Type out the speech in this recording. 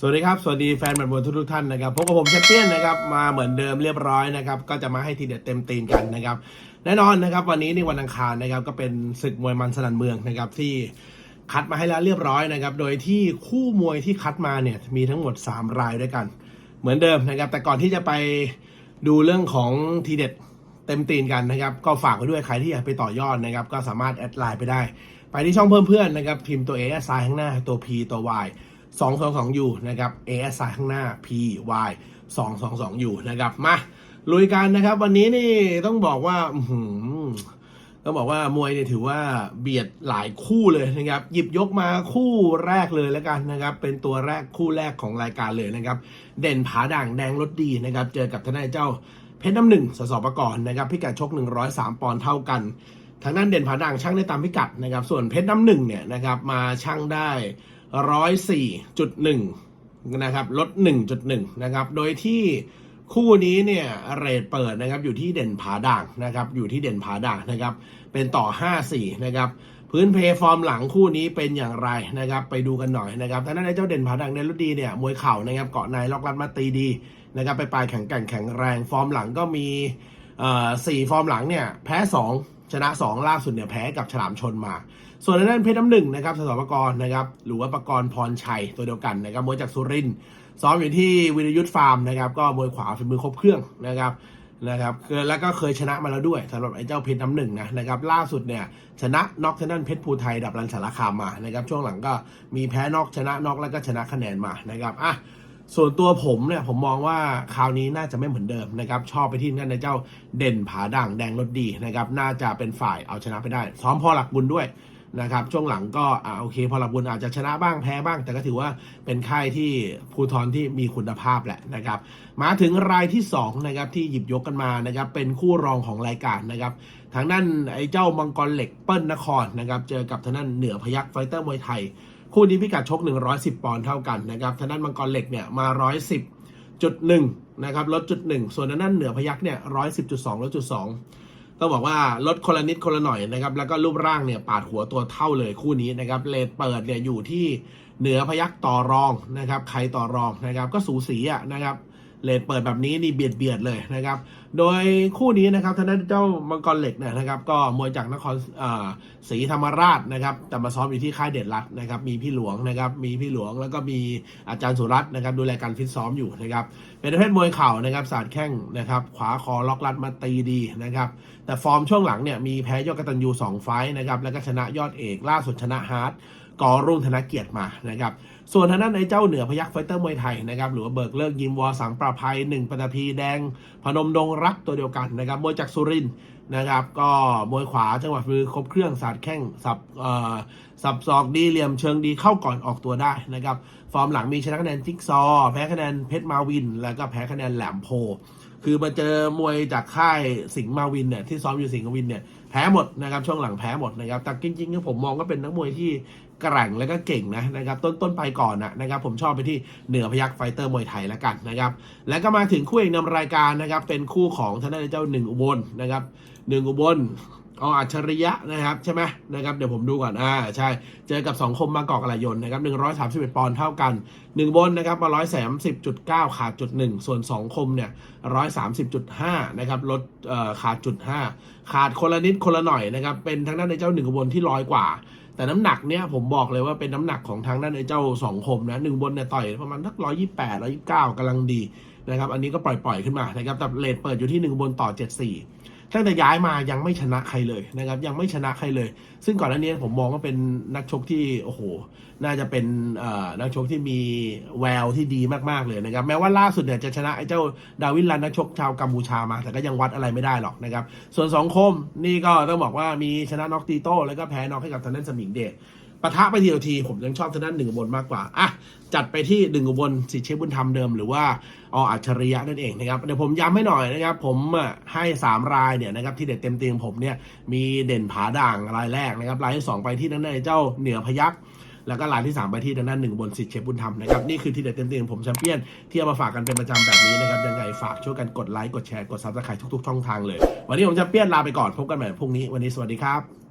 สวัสดีครับ สวัสดีแฟนแบดบอลทุกท่านนะครับพบกับผมแชมเปี้ยนนะครับมาเหมือนเดิมเรียบร้อยนะครับก็จะมาให้ทีเด็ดเต็มตีนกันนะครับแน่นอนนะครับวันนี้ในวันอังคารนะครับก็เป็นศึกมวยมันสนันเมืองนะครับที่คัดมาให้แล้วเรียบร้อยนะครับโดยที่คู่มวยที่คัดมาเนี่ยมีทั้งหมด 3 รายด้วยกัน เหมือนเดิมนะครับแต่ก่อนที่จะไปดูเรื่องของทีเด็ดเต็มตีนกันนะครับก็ฝากไว้ด้วยใครที่อยากไปต่อยอดนะครับก็สามารถแอดไลน์ไปได้ ไปที่ช่องเพิ่มเพื่อนนะครับพิมพ์ตัว A S I ข้างหน้าตัว P ตัว Y 2 2 2 U นะครับ A S I ข้างหน้า P Y 2 2 2 U นะครับ มาลุยกันนะครับ วันนี้นี่ต้องบอกว่าต้องบอกว่ามวยเนี่ยถือว่าเบียดหลายคู่เลยนะครับ หยิบยกมาคู่แรกเลยแล้วกันนะครับ เป็นตัวแรกคู่แรกของรายการเลยนะครับ เด่นผาด่างแดงรถดีนะครับ เจอกับทนายเจ้าเพชรน้ำหนึ่งสสประกรณ์นะครับ พิกัดชก 103 ปอนด์เท่ากันทางด้านเด่นผาด่างช่างได้ตามพิกัดนะครับ ส่วนเพชรน้ำหนึ่งเนี่ยนะครับมาช่างได้ ร้อยสี่จุดหนึ่งนะครับลดหนึ่งจุดหนึ่งนะครับ โดยที่คู่นี้เนี่ยเรทเปิดนะครับอยู่ที่เด่นผาด่างนะครับอยู่ที่เด่นผาด่างนะครับ เป็นต่อ 5-4 นะครับพื้นเพย์ฟอร์มหลังคู่นี้เป็นอย่างไรนะครับ ไปดูกันหน่อยนะครับทางด้นไอ้เจ้าเด่นผาด่างเดนรุดีเนี่ยมวยเข่านะครับเกาะในล็อกรัดมาตีดีนะครับไปปลายแข็งแกร่งแข็งแรงฟอร์มหลังก็มีอ่อสี่ฟอร์มหลังเนี่ยแพ้2 ชนะ 2 ล่าสุดเนี่ยแพ้กับฉลามชนมา ส่วนทางด้านเพชรน้ำหนึ่งนะครับสสปกรณ์นะครับหรือว่าปกรณ์พรชัยตัวเดียวกันนะครับมวยจากสุรินทร์ซ้อมอยู่ที่วิรยุทธ์ฟาร์มนะครับก็มวยขวาฝีมือครบเครื่องนะครับนะครับแล้วก็เคยชนะมาแล้วด้วยสำหรับไอ้เจ้าเพชรน้ำหนึ่งนะนะครับล่าสุดเนี่ยชนะน็อกทางด้านเพชรภูไทยดับรันสารคามมานะครับช่วงหลังก็มีแพ้นอกชนะนอกแล้วก็ชนะคะแนนมานะครับอะ ส่วนตัวผมเนี่ยผมมองว่าคราวนี้น่าจะไม่เหมือนเดิมนะครับ ชอบไปที่นั่นในเจ้าเด่นผาด่างแดงรถดีนะครับ น่าจะเป็นฝ่ายเอาชนะไปได้ซ้อมพอหลักบุญด้วยนะครับ ช่วงหลังก็อ่าโอเค พอหลักบุญอาจจะชนะบ้างแพ้บ้าง แต่ก็ถือว่าเป็นค่ายที่ภูทรที่มีคุณภาพแหละนะครับ มาถึงรายที่2นะครับที่หยิบยกกันมานะครับ เป็นคู่รองของรายการนะครับทางด้านไอ้เจ้ามังกรเหล็กเปิ้ลนครนะครับ เจอกับทางด้านเหนือพยักไฟเตอร์มวยไทย คู่นี้พิกัดชก 110 ปอนด์เท่ากันนะครับทางด้านมังกรเหล็กเนี่ยมา 110จุดหนึ่งนะครับลดจุดหนึ่งส่วนทางด้านเหนือพยักเนี่ย110.2ลดจุดสองต้องบอกว่าลดคนละนิดคนละหน่อยนะครับแล้วก็รูปร่างเนี่ยปาดหัวตัวเท่าเลยคู่นี้นะครับเลทเปิดเนี่ยอยู่ที่เหนือพยักต่อรองนะครับใครต่อรองนะครับก็สูสีอะนะครับ เลทเปิดแบบนี้นี่เบียดเบียดเลยนะครับ โดยคู่นี้นะครับทางด้านเจ้ามังกรเหล็กเนี่ยนะครับ ก็มวยจากนครศรีธรรมราชนะครับ แต่มาซ้อมอยู่ที่ค่ายเด็ดรัฐนะครับ มีพี่หลวงนะครับ มีพี่หลวงแล้วก็มีอาจารย์สุรัตน์นะครับ ดูแลการฟิตซ้อมอยู่นะครับ เป็นประเภทมวยเข่านะครับสาดแข้งนะครับ ขวาคอล็อกรัดมาตีดีนะครับ แต่ฟอร์มช่วงหลังเนี่ยมีแพ้ยอดกตันยูสองไฟ์นะครับ แล้วก็ชนะยอดเอกล่าสุดชนะฮาร์ดกอรุ่งธนเกียรติมานะครับ ส่วนทางด้านในเจ้าเหนือพยักไฟเตอร์มวยไทยนะครับหรือว่าเบิกเลิกยิมวอสังประภัยหนึ่งปฐพีแดง พนมดงรักตัวเดียวกันนะครับมวยจากสุรินทร์นะครับ ก็มวยขวาจังหวะมือครบเครื่องสาดแข้งสับเอ่อสับศอกดีเหลี่ยมเชิงดีเข้าก่อนออกตัวได้นะครับ ฟอร์มหลังมีชนะคะแนนจิ๊กซอว์แพ้คะแนนเพชรมาวิน แล้วก็แพ้คะแนนแหลมโพ คือมาเจอมวยจากค่ายสิงห์มาวินเนี่ยที่ซ้อมอยู่สิงห์มาวินเนี่ยแพ้หมดนะครับช่วงหลังแพ้หมดนะครับแต่จริงๆผมมองก็เป็นนักมวยที่แกร่งแล้วก็เก่งนะนะครับต้นต้นไปก่อนนะครับผมชอบไปที่เหนือพยักไฟเตอร์มวยไทยแล้วกันนะครับแล้วก็มาถึงคู่เอกนำรายการนะครับเป็นคู่ของทางด้ายเจ้าหนึ่งอุบลนะครับหนึ่งอุบล อาอัจฉริยะนะครับใช่ไหมนะครับเดี๋ยวผมดูก่อนอ่าใช่เจอกับสองคมบางกอกกระยนนะครับหนึ่งร้อยสามสิบเอ็ดปอนด์เท่ากันหนึ่งบนนะครับมาร้อยสามสิบจุดเก้าขาดจุดหนึ่งส่วนสองคมเนี่ยร้อยสามสิบจุดห้านะครับลดเอ่อขาดจุดห้าขาดคนละนิดคนละหน่อยนะครับเป็นทางด้านในเจ้าหนึ่งบลที่ร้อยกว่า แต่น้ำหนักเนี่ยผมบอกเลยว่าเป็นน้ำหนักของทางด้านไอ้เจ้าสองคมนะหนึ่งบนเนี่ยต่อยประมาณทักร้อยยี่แปดร้อยยี่เก้ากำลังดีนะครับอันนี้ก็ปล่อยๆขึ้นมานะครับแต่เลทเปิดอยู่ที่หนึ่งบนต่อเจ็ดสี่ ตั้งแต่ย้ายมายังไม่ชนะใครเลยนะครับ ยังไม่ชนะใครเลย ซึ่งก่อนหน้านี้ผมมองว่าเป็นนักชกที่โอ้โห น่าจะเป็นนักชกที่มีแววที่ดีมากๆเลยนะครับ แม้ว่าล่าสุดเนี่ยจะชนะไอ้เจ้าดาวินลันนักชกชาวกัมพูชามา แต่ก็ยังวัดอะไรไม่ได้หรอกนะครับ ส่วนสองคมนี่ก็ต้องบอกว่ามีชนะน็อกตีโต้แล้วก็แพ้น็อกให้กับทางด้านสมิงเดช ปะทะไปทีละที ผมยังชอบทางด้านหนึ่งอุบลมากกว่าอะจัดไปที่หนึ่งอุบลสิทธิเชฟบุญธรรมเดิมหรือว่าออัจฉริยะนั่นเองนะครับเดี๋ยวผมย้ำให้หน่อยนะครับ ผมอะให้ 3 รายเนี่ยนะครับที่เด็ดเต็มเตียงผมเนี่ยมีเด่นผาด่างรายแรกนะครับรายที่ 2 ไปที่นั่นในเจ้าเหนือพยักแล้วก็รายที่ 3 ไปที่ทางด้านหนึ่งบนสิทธิเชฟบุญธรรมนะครับ นี่คือที่เด็ดเต็มเตียงผมแชมเปี้ยน ที่เอามาฝากกันเป็นประจำแบบนี้นะครับ ยังไงฝากช่วยกันกดไลค์ กดแชร์ กดซับสไครต์ทุกๆช่องทางเลย วันนี้ผมแชมเปี้ยนลาไปก่อน พบกันใหม่พรุ่งนี้ วันนี้สวัสดีครับ